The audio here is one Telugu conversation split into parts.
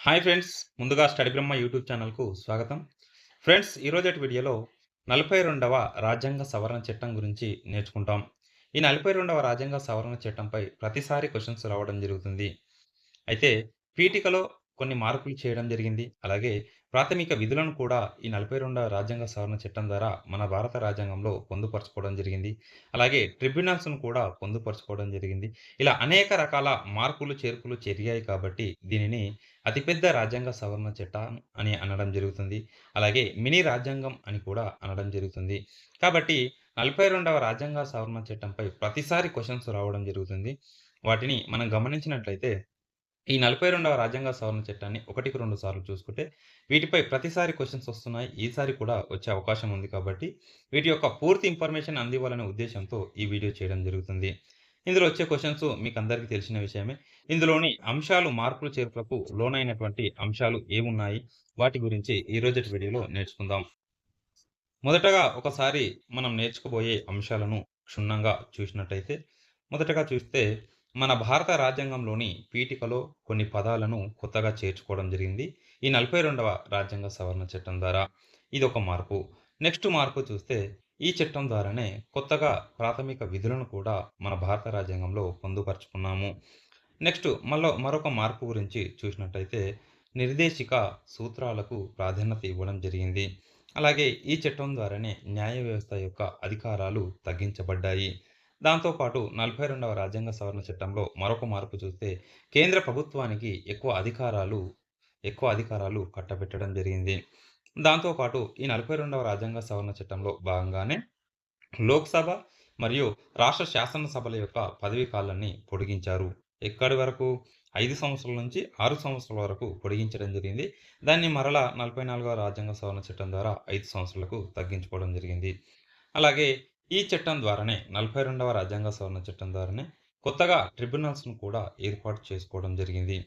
హాయ్ ఫ్రెండ్స్ ముందుగా స్టడీ బ్రహ్మ యూట్యూబ్ ఛానల్కు స్వాగతం. ఫ్రెండ్స్ ఈరోజటి వీడియోలో నలభై రెండవ రాజ్యాంగ సవరణ చట్టం గురించి నేర్చుకుంటాం. ఈ నలభై రెండవ రాజ్యాంగ సవరణ చట్టంపై ప్రతిసారి క్వశ్చన్స్ రావడం జరుగుతుంది. అయితే పీఠికలో కొన్ని మార్పులు చేయడం జరిగింది. అలాగే ప్రాథమిక విధులను కూడా ఈ నలభై రెండవ రాజ్యాంగ సవరణ చట్టం ద్వారా మన భారత రాజ్యాంగంలో పొందుపరచుకోవడం జరిగింది. అలాగే ట్రిబ్యునల్స్ను కూడా పొందుపరచుకోవడం జరిగింది. ఇలా అనేక రకాల మార్పులు చేర్పులు జరిగాయి కాబట్టి దీనిని అతిపెద్ద రాజ్యాంగ సవరణ చట్టం అని అనడం జరుగుతుంది. అలాగే మినీ రాజ్యాంగం అని కూడా అనడం జరుగుతుంది. కాబట్టి నలభై రెండవ రాజ్యాంగ సవరణ చట్టంపై ప్రతిసారి క్వశ్చన్స్ రావడం జరుగుతుంది. వాటిని మనం గమనించినట్లయితే ఈ నలభై రెండవ రాజ్యాంగ సవరణ చట్టాన్ని ఒకటికి రెండు సార్లు చూసుకుంటే వీటిపై ప్రతిసారి క్వశ్చన్స్ వస్తున్నాయి. ఈసారి కూడా వచ్చే అవకాశం ఉంది కాబట్టి వీటి యొక్క పూర్తి ఇన్ఫర్మేషన్ అందివ్వాలనే ఉద్దేశంతో ఈ వీడియో చేయడం జరుగుతుంది. ఇందులో వచ్చే క్వశ్చన్స్ మీకు అందరికీ తెలిసిన విషయమే. ఇందులోని అంశాలు మార్పులు చేర్పులకు లోనైనటువంటి అంశాలు ఏమున్నాయి? వాటి గురించి ఈ రోజటి వీడియోలో నేర్చుకుందాం. మొదటగా ఒకసారి మనం నేర్చుకోబోయే అంశాలను క్షుణ్ణంగా చూసినట్టయితే మొదటగా చూస్తే మన భారత రాజ్యాంగంలోని పీఠికలో కొన్ని పదాలను కొత్తగా చేర్చుకోవడం జరిగింది. ఈ నలభై రెండవ రాజ్యాంగ సవరణ చట్టం ద్వారా ఇది ఒక మార్పు. నెక్స్ట్ మార్పు చూస్తే ఈ చట్టం ద్వారానే కొత్తగా ప్రాథమిక విధులను కూడా మన భారత రాజ్యాంగంలో పొందుపరుచుకున్నాము. నెక్స్ట్ మళ్ళీ మరొక మార్పు గురించి చూసినట్టయితే నిర్దేశిక సూత్రాలకు ప్రాధాన్యత ఇవ్వడం జరిగింది. అలాగే ఈ చట్టం ద్వారానే న్యాయ వ్యవస్థ యొక్క అధికారాలు తగ్గించబడ్డాయి. దాంతోపాటు నలభై రెండవ రాజ్యాంగ సవరణ చట్టంలో మరొక మార్పు చూస్తే కేంద్ర ప్రభుత్వానికి ఎక్కువ అధికారాలు ఎక్కువ అధికారాలు కట్టబెట్టడం జరిగింది. దాంతోపాటు ఈ నలభై రెండవ రాజ్యాంగ సవరణ చట్టంలో భాగంగానే లోక్సభ మరియు రాష్ట్ర శాసనసభల యొక్క పదవీ కాలాన్ని పొడిగించారు. ఎక్కడి వరకు ఐదు సంవత్సరాల నుంచి ఆరు సంవత్సరాల వరకు పొడిగించడం జరిగింది. దాన్ని మరలా నలభై నాలుగవ రాజ్యాంగ సవరణ చట్టం ద్వారా ఐదు సంవత్సరాలకు తగ్గించుకోవడం జరిగింది. అలాగే ఈ చట్టం ద్వారానే నలభై రెండవ రాజ్యాంగ సవరణ చట్టం ద్వారానే కొత్తగా ట్రిబ్యునల్స్ను కూడా ఏర్పాటు చేసుకోవడం జరిగింది.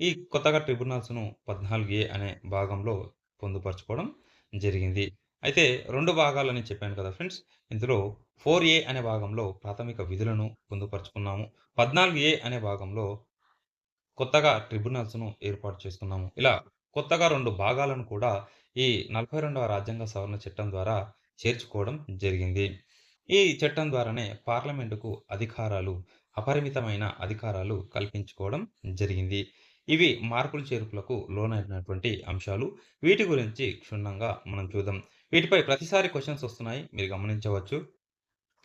ఈ కొత్తగా ట్రిబ్యునల్స్ను పద్నాలుగు ఏ అనే భాగంలో పొందుపరచుకోవడం జరిగింది. అయితే రెండు భాగాలని చెప్పాను కదా ఫ్రెండ్స్. ఇందులో ఫోర్ ఏ అనే భాగంలో ప్రాథమిక విధులను పొందుపరుచుకున్నాము. పద్నాలుగు ఏ అనే భాగంలో కొత్తగా ట్రిబ్యునల్స్ను ఏర్పాటు చేసుకున్నాము. ఇలా కొత్తగా రెండు భాగాలను కూడా ఈ నలభై రెండవ రాజ్యాంగ సవరణ చట్టం ద్వారా చేర్చుకోవడం జరిగింది. ఈ చట్టం ద్వారానే పార్లమెంటుకు అధికారాలు అపరిమితమైన అధికారాలు కల్పించుకోవడం జరిగింది. ఇవి మార్పులు చేర్పులకు లోనైనటువంటి అంశాలు. వీటి గురించి క్షుణ్ణంగా మనం చూద్దాం. వీటిపై ప్రతిసారి క్వశ్చన్స్ వస్తున్నాయి. మీరు గమనించవచ్చు.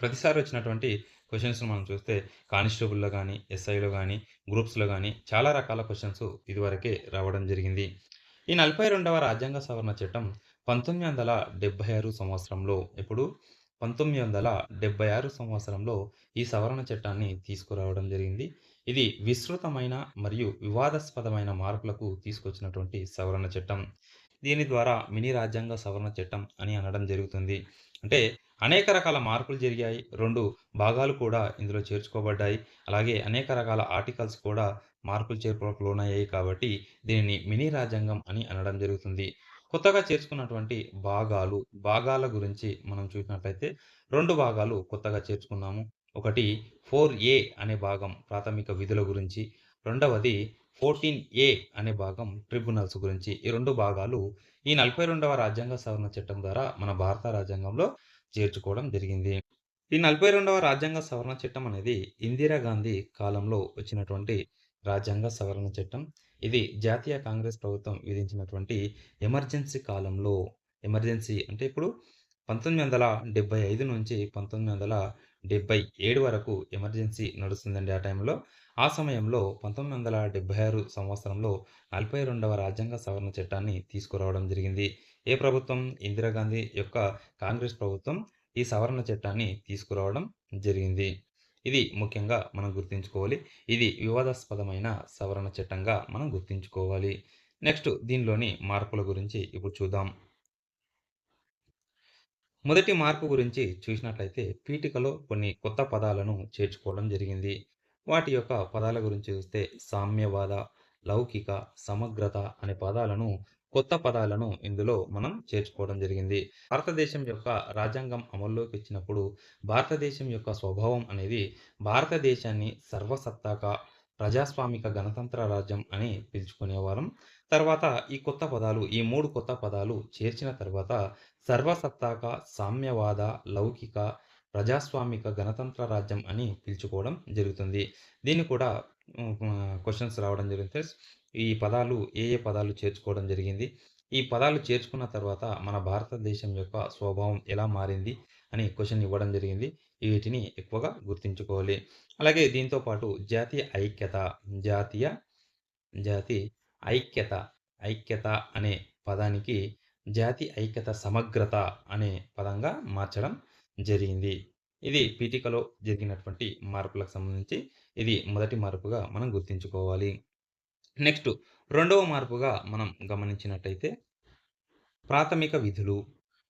ప్రతిసారి వచ్చినటువంటి క్వశ్చన్స్ను మనం చూస్తే కానిస్టేబుల్లో కానీ ఎస్ఐలో కానీ గ్రూప్స్లో కానీ చాలా రకాల క్వశ్చన్స్ ఇదివరకే రావడం జరిగింది. ఈ నలభై రెండవ రాజ్యాంగ సవరణ చట్టం పంతొమ్మిది వందల డెబ్బై ఆరు సంవత్సరంలో ఇప్పుడు పంతొమ్మిది వందల డెబ్బై ఆరు సంవత్సరంలో ఈ సవరణ చట్టాన్ని తీసుకురావడం జరిగింది. ఇది విస్తృతమైన మరియు వివాదాస్పదమైన మార్పులకు తీసుకొచ్చినటువంటి సవరణ చట్టం. దీని ద్వారా మినీ రాజ్యాంగ సవరణ చట్టం అని అనడం జరుగుతుంది. అంటే అనేక రకాల మార్పులు జరిగాయి. రెండు భాగాలు కూడా ఇందులో చేర్చుకోబడ్డాయి. అలాగే అనేక రకాల ఆర్టికల్స్ కూడా మార్పులు చేర్పులకు లోనయ్యాయి కాబట్టి దీనిని మినీ రాజ్యాంగం అని అనడం జరుగుతుంది. కొత్తగా చేర్చుకున్నటువంటి భాగాలు భాగాల గురించి మనం చూసినట్లయితే రెండు భాగాలు కొత్తగా చేర్చుకున్నాము. ఒకటి ఫోర్ ఏ అనే భాగం ప్రాథమిక విధుల గురించి రెండవది ఫోర్టీన్ ఏ అనే భాగం ట్రిబ్యునల్స్ గురించి. ఈ రెండు భాగాలు ఈ నలభై రెండవ రాజ్యాంగ సవరణ చట్టం ద్వారా మన భారత రాజ్యాంగంలో చేర్చుకోవడం జరిగింది. ఈ నలభై రెండవ రాజ్యాంగ సవరణ చట్టం అనేది ఇందిరాగాంధీ కాలంలో వచ్చినటువంటి రాజ్యాంగ సవరణ చట్టం. ఇది జాతీయ కాంగ్రెస్ ప్రభుత్వం విధించినటువంటి ఎమర్జెన్సీ కాలంలో ఎమర్జెన్సీ అంటే ఇప్పుడు పంతొమ్మిది వందల డెబ్బై ఐదు నుంచి పంతొమ్మిది వందల డెబ్బై ఏడు వరకు ఎమర్జెన్సీ నడుస్తుందండి ఆ టైంలో. ఆ సమయంలో పంతొమ్మిది వందల డెబ్బై ఆరు సంవత్సరంలో నలభై రెండవ రాజ్యాంగ సవరణ చట్టాన్ని తీసుకురావడం జరిగింది. ఏ ప్రభుత్వం? ఇందిరాగాంధీ యొక్క కాంగ్రెస్ ప్రభుత్వం ఈ సవరణ చట్టాన్ని తీసుకురావడం జరిగింది. ఇది ముఖ్యంగా మనం గుర్తుంచుకోవాలి. ఇది వివాదాస్పదమైన సవరణ చట్టంగా మనం గుర్తుంచుకోవాలి. నెక్స్ట్ దీనిలోని మార్పుల గురించి ఇప్పుడు చూద్దాం. మొదటి మార్పు గురించి చూసినట్లయితే పీఠికలో కొన్ని కొత్త పదాలను చేర్చుకోవడం జరిగింది. వాటి యొక్క పదాల గురించి చూస్తే సామ్యవాద లౌకిక సమగ్రత అనే పదాలను కొత్త పదాలను ఇందులో మనం చేర్చుకోవడం జరిగింది భారతదేశం యొక్క రాజ్యాంగం అమల్లోకి వచ్చినప్పుడు భారతదేశం యొక్క స్వభావం అనేది భారతదేశాన్ని సర్వసత్తాక ప్రజాస్వామిక గణతంత్ర రాజ్యం అని పిలుచుకునేవారం. తర్వాత ఈ కొత్త పదాలు ఈ మూడు కొత్త పదాలు చేర్చిన తర్వాత సర్వసత్తాక, సామ్యవాద, లౌకిక, ప్రజాస్వామిక గణతంత్ర రాజ్యం అని పిలుచుకోవడం జరుగుతుంది. దీన్ని కూడా క్వశ్చన్స్ రావడం జరిగింది ఫ్రెండ్స్. ఈ పదాలు ఏ ఏ పదాలు చేర్చుకోవడం జరిగింది? ఈ పదాలు చేర్చుకున్న తర్వాత మన భారతదేశం యొక్క స్వభావం ఎలా మారింది? అని క్వశ్చన్ ఇవ్వడం జరిగింది. వీటిని ఎక్కువగా గుర్తుంచుకోవాలి. అలాగే దీంతో పాటు జాతీయ ఐక్యత, జాతీయ జాతి ఐక్యత, ఐక్యత అనే పదానికి జాతి ఐక్యత సమగ్రత అనే పదంగా మార్చడం జరిగింది. ఇది పీఠికలో జరిగినటువంటి మార్పులకు సంబంధించి ఇది మొదటి మార్పుగా మనం గుర్తుంచుకోవాలి. నెక్స్ట్ రెండవ మార్పుగా మనం గమనించినట్టయితే ప్రాథమిక విధులు.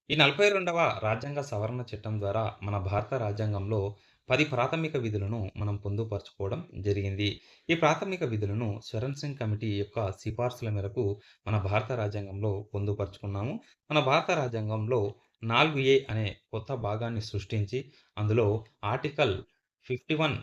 ఈ 42వ రాజ్యాంగ సవరణ చట్టం ద్వారా మన భారత రాజ్యాంగంలో పది ప్రాథమిక విధులను మనం పొందుపరచుకోవడం జరిగింది. ఈ ప్రాథమిక విధులను స్వరణ్ సింగ్ కమిటీ యొక్క సిఫార్సుల మేరకు మన భారత రాజ్యాంగంలో పొందుపరుచుకున్నాము. మన భారత రాజ్యాంగంలో నాలుగు ఏ అనే కొత్త భాగాన్ని సృష్టించి అందులో ఆర్టికల్ 51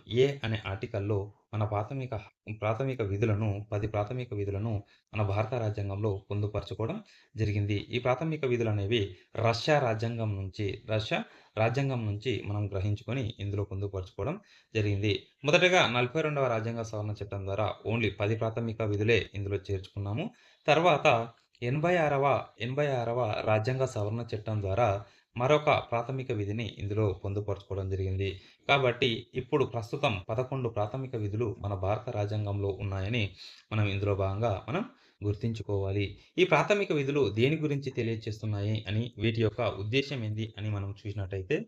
అనే ఆర్టికల్‌లో మన ప్రాథమిక ప్రాథమిక విధులను పది ప్రాథమిక విధులను మన భారత రాజ్యాంగంలో పొందుపరచుకోవడం జరిగింది. ఈ ప్రాథమిక విధులనేవి రష్యా రాజ్యాంగం నుంచి రష్యా రాజ్యాంగం నుంచి మనం గ్రహించుకొని ఇందులో పొందుపరచుకోవడం జరిగింది. మొదటగా 42వ రాజ్యాంగ సవరణ చట్టం ద్వారా ఓన్లీ పది ప్రాథమిక విధులే ఇందులో చేర్చుకున్నాము. తర్వాత 86వ 86వ రాజ్యాంగ సవరణ చట్టం ద్వారా మరొక ప్రాథమిక విధిని ఇందులో పొందుపరచుకోవడం జరిగింది. కాబట్టి ఇప్పుడు ప్రస్తుతం 11 ప్రాథమిక విధులు మన భారత రాజ్యాంగంలో ఉన్నాయని మనం ఇందులో భాగంగా మనం గుర్తుంచుకోవాలి. ఈ ప్రాథమిక విధులు దేని గురించి తెలియజేస్తున్నాయి అని వీటి యొక్క ఉద్దేశ్యం ఏంది అని మనం చూసినట్టయితే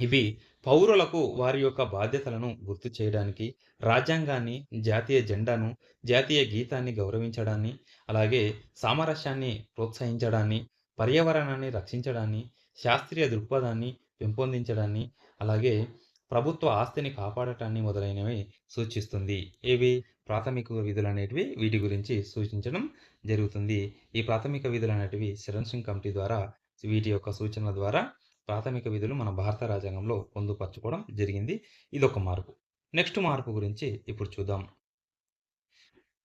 ఇవి పౌరులకు వారి యొక్క బాధ్యతలను గుర్తు చేయడానికి, రాజ్యాంగాన్ని, జాతీయ జెండాను, జాతీయ గీతాన్ని గౌరవించడాన్ని, అలాగే సామరస్యాన్ని ప్రోత్సహించడాన్ని, పర్యావరణాన్ని రక్షించడాన్ని, శాస్త్రీయ దృక్పథాన్ని పెంపొందించడాన్ని, అలాగే ప్రభుత్వ ఆస్తిని కాపాడటాన్ని మొదలైనవి సూచిస్తుంది. ఇవి ప్రాథమిక విధులు అనేటివి వీటి గురించి సూచించడం జరుగుతుంది. ఈ ప్రాథమిక విధులనేటివి శరణ్ సింగ్ కమిటీ ద్వారా వీటి యొక్క సూచనల ద్వారా ప్రాథమిక విధులు మన భారత రాజ్యాంగంలో పొందుపరచుకోవడం జరిగింది. ఇదొక మార్పు. నెక్స్ట్ మార్పు గురించి ఇప్పుడు చూద్దాం.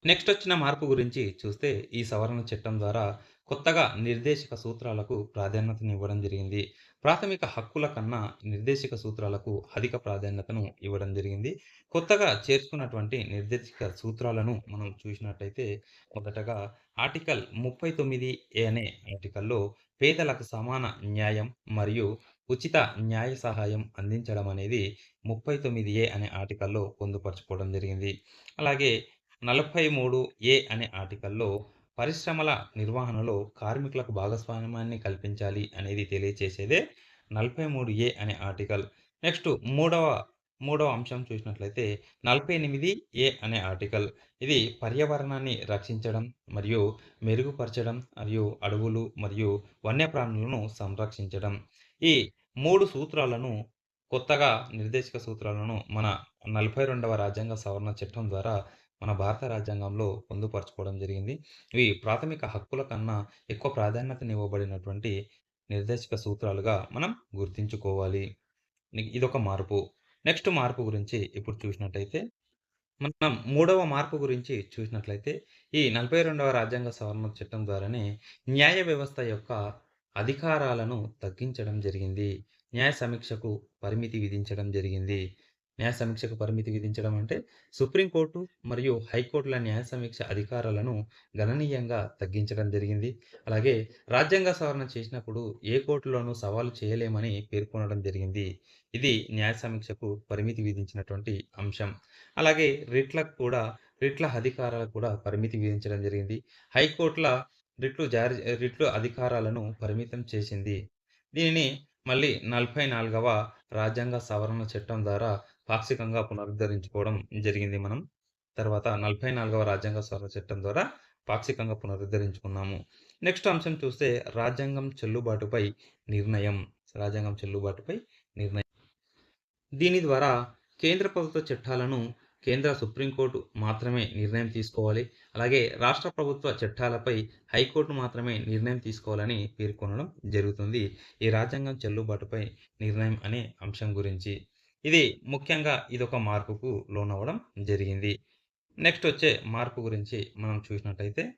నెక్స్ట్ వచ్చిన మార్పు గురించి చూస్తే ఈ సవరణ చట్టం ద్వారా కొత్తగా నిర్దేశక సూత్రాలకు ప్రాధాన్యతనివ్వడం జరిగింది. ప్రాథమిక హక్కుల కన్నా నిర్దేశక సూత్రాలకు అధిక ప్రాధాన్యతను ఇవ్వడం జరిగింది. కొత్తగా చేర్చుకున్నటువంటి నిర్దేశక సూత్రాలను మనం చూసినట్టయితే మొదటగా ఆర్టికల్ 39 అనే ఆర్టికల్‌లో పేదలకు సమాన న్యాయం మరియు ఉచిత న్యాయ సహాయం అందించడం అనేది 39 అనే ఆర్టికల్‌లో పొందుపరచుకోవడం జరిగింది. అలాగే 43 అనే ఆర్టికల్‌లో పరిశ్రమల నిర్వహణలో కార్మికులకు భాగస్వామ్యాన్ని కల్పించాలి అనేది తెలియచేసేదే 43 అనే ఆర్టికల్. నెక్స్ట్ మూడవ మూడవ అంశం చూసినట్లయితే 48 అనే ఆర్టికల్. ఇది పర్యావరణాన్ని రక్షించడం మరియు మెరుగుపరచడం మరియు అడవులు మరియు వన్యప్రాణులను సంరక్షించడం. ఈ మూడు సూత్రాలను కొత్తగా నిర్దేశక సూత్రాలను మన 42వ రాజ్యాంగ సవరణ చట్టం ద్వారా మన భారత రాజ్యాంగంలో పొందుపరచుకోవడం జరిగింది. ఇవి ప్రాథమిక హక్కుల కన్నా ఎక్కువ ప్రాధాన్యతనివ్వబడినటువంటి నిర్దేశక సూత్రాలుగా మనం గుర్తుంచుకోవాలి. ఇదొక మార్పు. నెక్స్ట్ మార్పు గురించి ఇప్పుడు చూసినట్టయితే మనం మూడవ మార్పు గురించి చూసినట్లయితే ఈ 42వ రాజ్యాంగ సవరణ చట్టం ద్వారానే న్యాయ వ్యవస్థ యొక్క అధికారాలను తగ్గించడం జరిగింది. న్యాయ సమీక్షకు పరిమితి విధించడం జరిగింది. న్యాయ సమీక్షకు పరిమితి విధించడం అంటే సుప్రీం కోర్టు మరియు హైకోర్టుల న్యాయ సమీక్ష అధికారాలను గణనీయంగా తగ్గించడం జరిగింది. అలాగే రాజ్యాంగ సవరణ చేసినప్పుడు ఏ కోర్టులోనూ సవాలు చేయలేమని పేర్కొనడం జరిగింది. ఇది న్యాయ సమీక్షకు పరిమితి విధించినటువంటి అంశం. అలాగే రిట్‌లకు కూడా రిట్‌ల అధికారాలకు కూడా పరిమితి విధించడం జరిగింది. హైకోర్టుల రిట్లు జారీ రిట్లు అధికారాలను పరిమితం చేసింది. దీనిని మళ్ళీ 44వ రాజ్యాంగ సవరణ చట్టం ద్వారా పాక్షికంగా పునరుద్ధరించుకోవడం జరిగింది మనం. తర్వాత 44వ రాజ్యాంగ సవరణ చట్టం ద్వారా పాక్షికంగా పునరుద్ధరించుకున్నాము. నెక్స్ట్ అంశం చూస్తే రాజ్యాంగం చెల్లుబాటుపై నిర్ణయం. రాజ్యాంగం చెల్లుబాటుపై నిర్ణయం. దీని ద్వారా కేంద్ర ప్రభుత్వ చట్టాలను కేంద్ర సుప్రీం కోర్టు మాత్రమే నిర్ణయం తీసుకోవాలి. అలాగే రాష్ట్ర ప్రభుత్వ చట్టాలపై హైకోర్టు మాత్రమే నిర్ణయం తీసుకోవాలని పేర్కొనడం జరుగుతుంది. ఈ రాజ్యాంగం చెల్లుబాటుపై నిర్ణయం అనే అంశం గురించి. ఇది ముఖ్యంగా ఇదొక మార్పుకు లోనవ్వడం జరిగింది. నెక్స్ట్ వచ్చే మార్పు గురించి మనం చూసినట్టయితే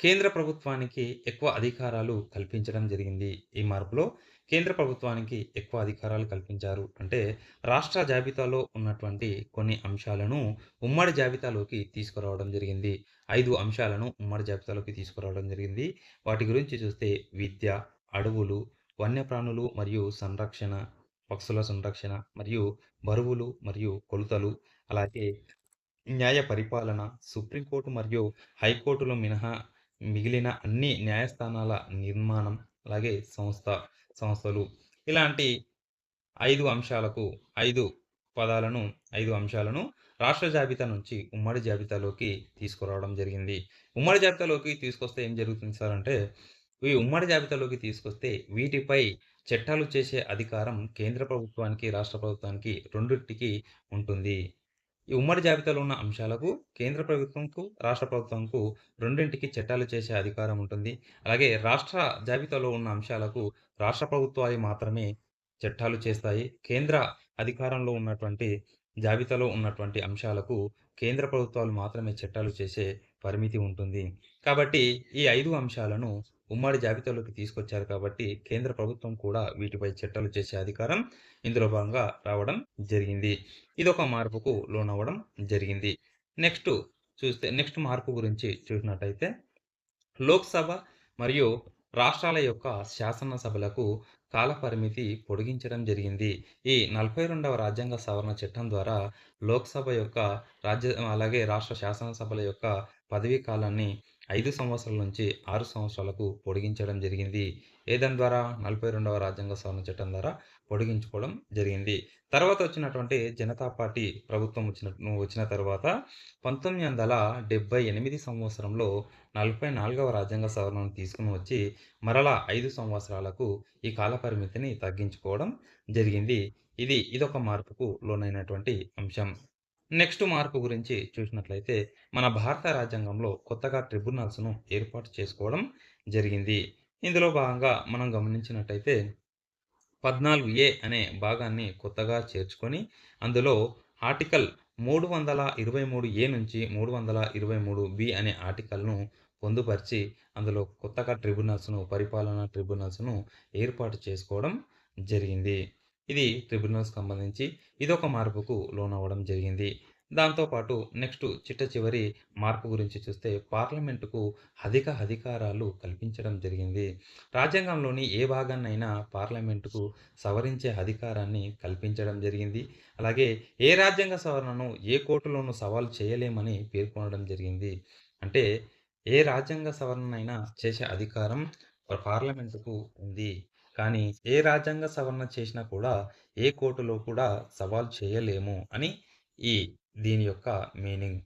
కేంద్ర ప్రభుత్వానికి ఎక్కువ అధికారాలు కల్పించడం జరిగింది. ఈ మార్పులో కేంద్ర ప్రభుత్వానికి ఎక్కువ అధికారాలు కల్పించారు. అంటే రాష్ట్ర జాబితాలో ఉన్నటువంటి కొన్ని అంశాలను ఉమ్మడి జాబితాలోకి తీసుకురావడం జరిగింది. ఐదు అంశాలను ఉమ్మడి జాబితాలోకి తీసుకురావడం జరిగింది. వాటి గురించి చూస్తే విద్య, అడవులు, వన్యప్రాణులు మరియు సంరక్షణ, పక్షుల సంరక్షణ మరియు బరువులు మరియు కొలతలు, అలాగే న్యాయ పరిపాలన, సుప్రీంకోర్టు మరియు హైకోర్టులు మినహా మిగిలిన అన్ని న్యాయస్థానాల నిర్మాణం, అలాగే సంస్థ సంస్థలు ఇలాంటి ఐదు అంశాలకు ఐదు పదాలను ఐదు అంశాలను రాష్ట్ర జాబితా నుంచి ఉమ్మడి జాబితాలోకి తీసుకురావడం జరిగింది. ఉమ్మడి జాబితాలోకి తీసుకొస్తే ఏం జరుగుతుంది సార్ అంటే, ఈ ఉమ్మడి జాబితాలోకి తీసుకొస్తే వీటిపై చట్టాలు చేసే అధికారం కేంద్ర ప్రభుత్వానికి, రాష్ట్ర ప్రభుత్వానికి రెండింటికి ఉంటుంది. ఈ ఉమ్మడి జాబితాలో ఉన్న అంశాలకు కేంద్ర ప్రభుత్వంకు, రాష్ట్ర ప్రభుత్వంకు రెండింటికి చట్టాలు చేసే అధికారం ఉంటుంది. అలాగే రాష్ట్ర జాబితాలో ఉన్న అంశాలకు రాష్ట్ర ప్రభుత్వాలు మాత్రమే చట్టాలు చేస్తాయి. కేంద్ర అధికారంలో ఉన్నటువంటి జాబితాలో ఉన్నటువంటి అంశాలకు కేంద్ర ప్రభుత్వాలు మాత్రమే చట్టాలు చేసే పరిమితి ఉంటుంది. కాబట్టి ఈ ఐదు అంశాలను ఉమ్మడి జాబితాలోకి తీసుకొచ్చారు కాబట్టి కేంద్ర ప్రభుత్వం కూడా వీటిపై చట్టాలు చేసే అధికారం ఇందులో భాగంగా రావడం జరిగింది. ఇదొక మార్పుకు లోనవ్వడం జరిగింది. నెక్స్ట్ చూస్తే నెక్స్ట్ మార్పు గురించి చూసినట్టయితే లోక్‌సభ మరియు రాష్ట్రాల యొక్క శాసనసభలకు కాలపరిమితి పొడిగించడం జరిగింది. ఈ 42వ రాజ్యాంగ సవరణ చట్టం ద్వారా లోక్‌సభ యొక్క రాజ్య అలాగే రాష్ట్ర శాసనసభల యొక్క పదవీ కాలాన్ని ఐదు సంవత్సరాల నుంచి ఆరు సంవత్సరాలకు పొడిగించడం జరిగింది. ఏ దాని ద్వారా 42వ రాజ్యాంగ సవరణ చట్టం ద్వారా పొడిగించుకోవడం జరిగింది. తర్వాత వచ్చినటువంటి జనతా పార్టీ ప్రభుత్వం వచ్చిన వచ్చిన తర్వాత 1978 సంవత్సరంలో 44వ రాజ్యాంగ సవరణను తీసుకుని వచ్చి మరలా ఐదు సంవత్సరాలకు ఈ కాల పరిమితిని తగ్గించుకోవడం జరిగింది. ఇది ఇదొక మార్పుకు లోనైనటువంటి అంశం. నెక్స్ట్ మార్పు గురించి చూసినట్లయితే మన భారత రాజ్యాంగంలో కొత్తగా ట్రిబ్యునల్స్‌ను ఏర్పాటు చేసుకోవడం జరిగింది. ఇందులో భాగంగా మనం గమనించినట్టయితే 14 అనే భాగాన్ని కొత్తగా చేర్చుకొని అందులో ఆర్టికల్ 323 నుంచి 323 అనే ఆర్టికల్‌ను పొందుపరిచి అందులో కొత్తగా ట్రిబ్యునల్స్‌ను పరిపాలనా ట్రిబ్యునల్స్‌ను ఏర్పాటు చేసుకోవడం జరిగింది. ఇది ట్రిబ్యునల్స్ సంబంధించి ఇదొక మార్పుకు లోనవ్వడం జరిగింది. దాంతోపాటు నెక్స్ట్ చిట్ట చివరి మార్పు గురించి చూస్తే పార్లమెంటుకు అధిక అధికారాలు కల్పించడం జరిగింది. రాజ్యాంగంలోని ఏ భాగాన్నైనా పార్లమెంటుకు సవరించే అధికారాన్ని కల్పించడం జరిగింది. అలాగే ఏ రాజ్యాంగ సవరణను ఏ కోర్టులోనూ సవాల్ చేయలేమని పేర్కొనడం జరిగింది. అంటే ఏ రాజ్యాంగ సవరణనైనా చేసే అధికారం పార్లమెంటుకు ఉంది. కానీ ఏ రాజ్యాంగ సవరణ చేసినా కూడా ఏ కోర్టులో కూడా సవాలు చేయలేము అని ఈ దీని యొక్క మీనింగ్.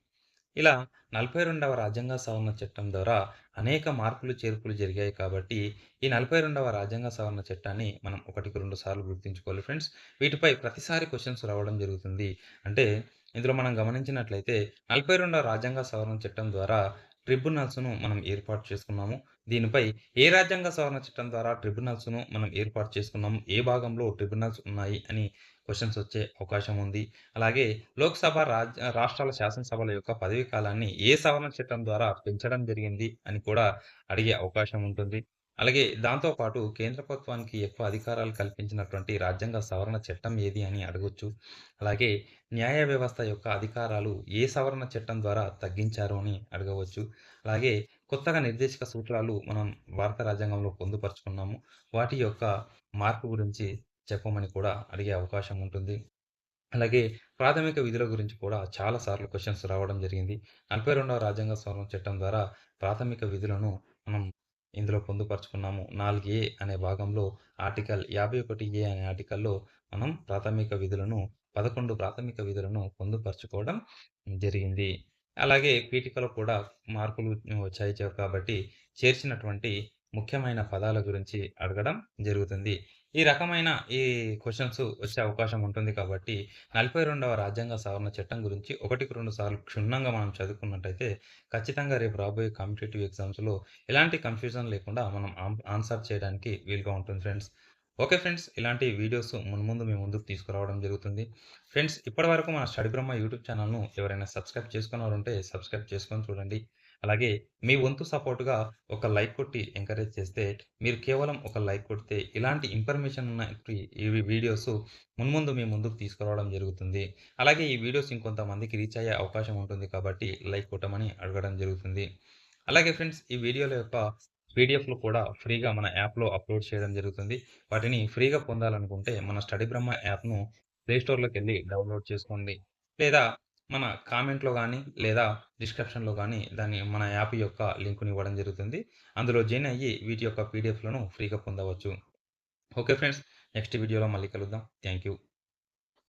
ఇలా 42వ రాజ్యాంగ సవరణ చట్టం ద్వారా అనేక మార్పులు, చేర్పులు జరిగాయి కాబట్టి ఈ 42వ రాజ్యాంగ సవరణ చట్టాన్ని మనం ఒకటికి రెండు సార్లు గుర్తుంచుకోవాలి ఫ్రెండ్స్. వీటిపై ప్రతిసారి క్వశ్చన్స్ రావడం జరుగుతుంది. అంటే ఇందులో మనం గమనించినట్లయితే 42వ రాజ్యాంగ సవరణ చట్టం ద్వారా ట్రిబ్యునల్స్‌ను మనం ఏర్పాటు చేసుకున్నాము. దీనిపై ఏ రాజ్యాంగ సవరణ చట్టం ద్వారా ట్రిబ్యునల్స్‌ను మనం ఏర్పాటు చేసుకున్నాము. ఏ భాగంలో ట్రిబ్యునల్స్ ఉన్నాయి అని క్వశ్చన్స్ వచ్చే అవకాశం ఉంది. అలాగే లోక్‌సభ, రాజ్ రాష్ట్రాల శాసనసభల యొక్క పదవీ కాలాన్ని ఏ సవరణ చట్టం ద్వారా పెంచడం జరిగింది అని కూడా అడిగే అవకాశం ఉంటుంది. అలాగే దాంతో పాటు కేంద్ర ప్రభుత్వానికి ఎక్కువ అధికారాలు కల్పించినటువంటి రాజ్యాంగ సవరణ చట్టం ఏది అని అడగొచ్చు. అలాగే న్యాయ వ్యవస్థ యొక్క అధికారాలు ఏ సవరణ చట్టం ద్వారా తగ్గించారు అని అడగవచ్చు. అలాగే కొత్తగా నిర్దేశక సూత్రాలు మనం భారత రాజ్యాంగంలో పొందుపరుచుకున్నాము. వాటి యొక్క మార్పు గురించి చెప్పమని కూడా అడిగే అవకాశం ఉంటుంది. అలాగే ప్రాథమిక విధుల గురించి కూడా చాలా సార్లు రావడం జరిగింది. 42వ రాజ్యాంగ సవరణ చట్టం ద్వారా ప్రాథమిక విధులను మనం ఇందులో పొందుపరుచుకున్నాము. 4 అనే భాగంలో ఆర్టికల్ 51 అనే ఆర్టికల్‌లో మనం ప్రాథమిక విధులను 11 ప్రాథమిక విధులను పొందుపరుచుకోవడం జరిగింది. అలాగే పీఠికలో కూడా మార్పులు వచ్చాయి కాబట్టి చేర్చినటువంటి ముఖ్యమైన పదాల గురించి అడగడం జరుగుతుంది. ఈ రకమైన ఈ క్వశ్చన్స్ వచ్చే అవకాశం ఉంటుంది కాబట్టి 42వ రాజ్యాంగ సవరణ చట్టం గురించి ఒకటికి రెండు సార్లు క్షుణ్ణంగా మనం చదువుకున్నట్టయితే ఖచ్చితంగా రేపు రాబోయే కాంపిటీటివ్ ఎగ్జామ్స్‌లో ఎలాంటి కన్‌ఫ్యూజన్ లేకుండా మనం ఆన్సర్ చేయడానికి వీలుగా ఉంటుంది ఫ్రెండ్స్. ఓకే ఫ్రెండ్స్ ఇలాంటి వీడియోస్ మున్ముందు మీ ముందుకు తీసుకురావడం జరుగుతుంది ఫ్రెండ్స్ ఇప్పటివరకు మన స్టడీ బ్రహ్మ యూట్యూబ్ ఛానల్ను ఎవరైనా సబ్స్క్రైబ్ చేసుకున్నారంటే సబ్స్క్రైబ్ చేసుకొని చూడండి అలాగే మీ వంతు సపోర్ట్గా ఒక లైక్ కొట్టి ఎంకరేజ్ చేస్తే మీరు కేవలం ఒక లైక్ కొడితే ఇలాంటి ఇన్ఫర్మేషన్ ఉన్న ఈ వీడియోస్ మున్ముందు మీ ముందుకు తీసుకురావడం జరుగుతుంది. అలాగే ఈ వీడియోస్ ఇంకొంతమందికి రీచ్ అయ్యే అవకాశం ఉంటుంది కాబట్టి లైక్ కొట్టమని అడగడం జరుగుతుంది. అలాగే ఫ్రెండ్స్ ఈ వీడియోల యొక్క పీడిఎఫ్లు కూడా ఫ్రీగా మన యాప్లో అప్లోడ్ చేయడం జరుగుతుంది. వాటిని ఫ్రీగా పొందాలనుకుంటే మన స్టడీ బ్రహ్మ యాప్ను ప్లేస్టోర్లోకి వెళ్ళి డౌన్లోడ్ చేసుకోండి. లేదా మన కామెంట్లో కానీ లేదా డిస్క్రిప్షన్లో కానీ దాన్ని మన యాప్ యొక్క లింకుని ఇవ్వడం జరుగుతుంది. అందులో జాయిన్ అయ్యి వీటి యొక్క పీడిఎఫ్లను ఫ్రీగా పొందవచ్చు. ఓకే ఫ్రెండ్స్ నెక్స్ట్ వీడియోలో మళ్ళీ కలుద్దాం. Thank you.